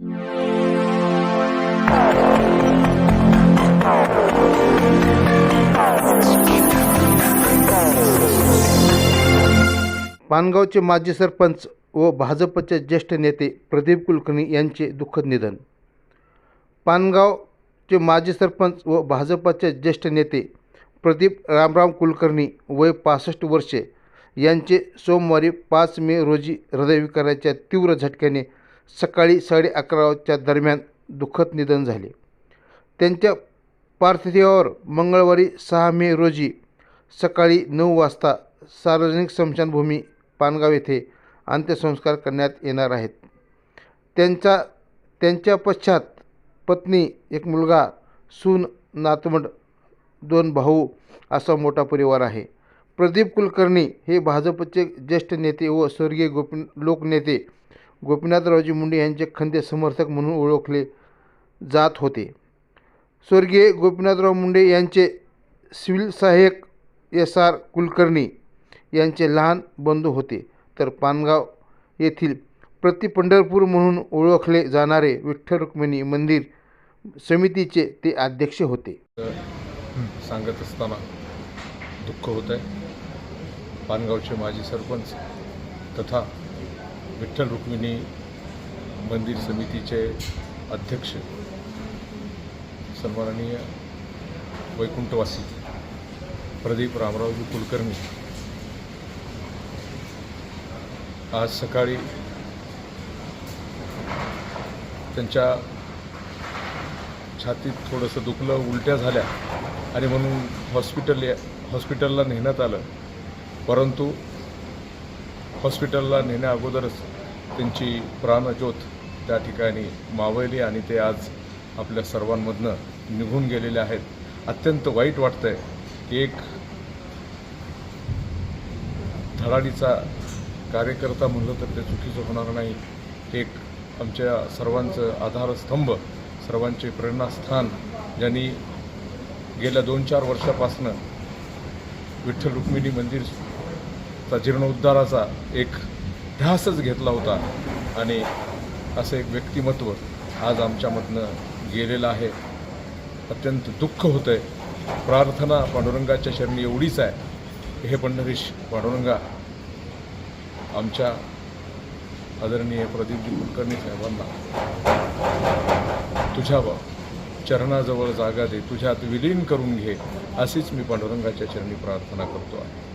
पानगावचे माजी सरपंच व भाजपचे ज्येष्ठ नेते प्रदीप कुलकर्णी यांचे दुःखद निधन. पानगावचे माजी सरपंच व भाजपचे ज्येष्ठ नेते प्रदीप रामराम कुलकर्णी वय पासष्ट वर्षे यांचे सोमवारी पाच मे रोजी हृदयविकाराच्या तीव्र झटक्याने सकाळी साडे अकराच्या दरम्यान दुःखद निधन झाले. त्यांच्या पार्थिवावर मंगळवारी सहा मे रोजी सकाळी नऊ वाजता सार्वजनिक स्मशानभूमी पानगाव येथे अंत्यसंस्कार करण्यात येणार आहेत. त्यांचा त्यांच्या पश्चात पत्नी एक मुलगा सून नातवंड दोन भाऊ असा मोठा परिवार आहे. प्रदीप कुलकर्णी हे भाजपचे ज्येष्ठ नेते व स्वर्गीय गोपी लोकनेते गोपीनाथरावजी मुंडे यांचे खंदे समर्थक म्हणून ओळखले जात होते. स्वर्गीय गोपीनाथराव मुंडे यांचे सिव्हिल सहाय्यक एस आर कुलकर्णी यांचे लहान बंधू होते. तर पानगाव येथील प्रति पंढरपूर म्हणून ओळखले जाणारे विठ्ठल रुक्मिणी मंदिर समितीचे ते अध्यक्ष होते. सांगत असताना दुःख होत आहे पानगावचे माजी सरपंच तथा विठ्ठल रुक्मिणी मंदिर समितीचे अध्यक्ष सन्माननीय वैकुंठवासी प्रदीप रामरावजी कुलकर्णी. आज सकाळी त्यांच्या छातीत थोडंसं दुखलं उलट्या झाल्या आणि म्हणून हॉस्पिटल या हॉस्पिटलला नेण्यात आलं. परंतु हॉस्पिटलला नेण्या अगोदरच त्यांची प्राणज्योत त्या ठिकाणी मावळली आणि ते आज आपल्या सर्वांमधनं निघून गेलेले आहेत. अत्यंत वाईट वाटतं आहे एक धडाडीचा कार्यकर्ता म्हणलं तर ते चुकीचं होणार नाही. एक आमच्या सर्वांचं आधारस्तंभ सर्वांचे प्रेरणास्थान ज्यांनी गेल्या दोन चार वर्षापासनं विठ्ठल रुक्मिणी मंदिर मंदिरचा जीर्णोद्धाराचा एक ध्यासच घेतला होता. आणि असं एक व्यक्तिमत्व आज आमच्यामधनं गेलेलं आहे. अत्यंत दुःख होतं आहे प्रार्थना पांडुरंगाच्या शरणी एवढीच आहे. हे पंढरीश पांडुरंगा आमच्या आदरणीय प्रदीपजी कुलकर्णी साहेबांना. तुझ्या चरणाजवळ जागा दे. तुझ्यात विलीन करून घे. अशीच मी पांडुरंगाच्या चरणी प्रार्थना करतो आहे.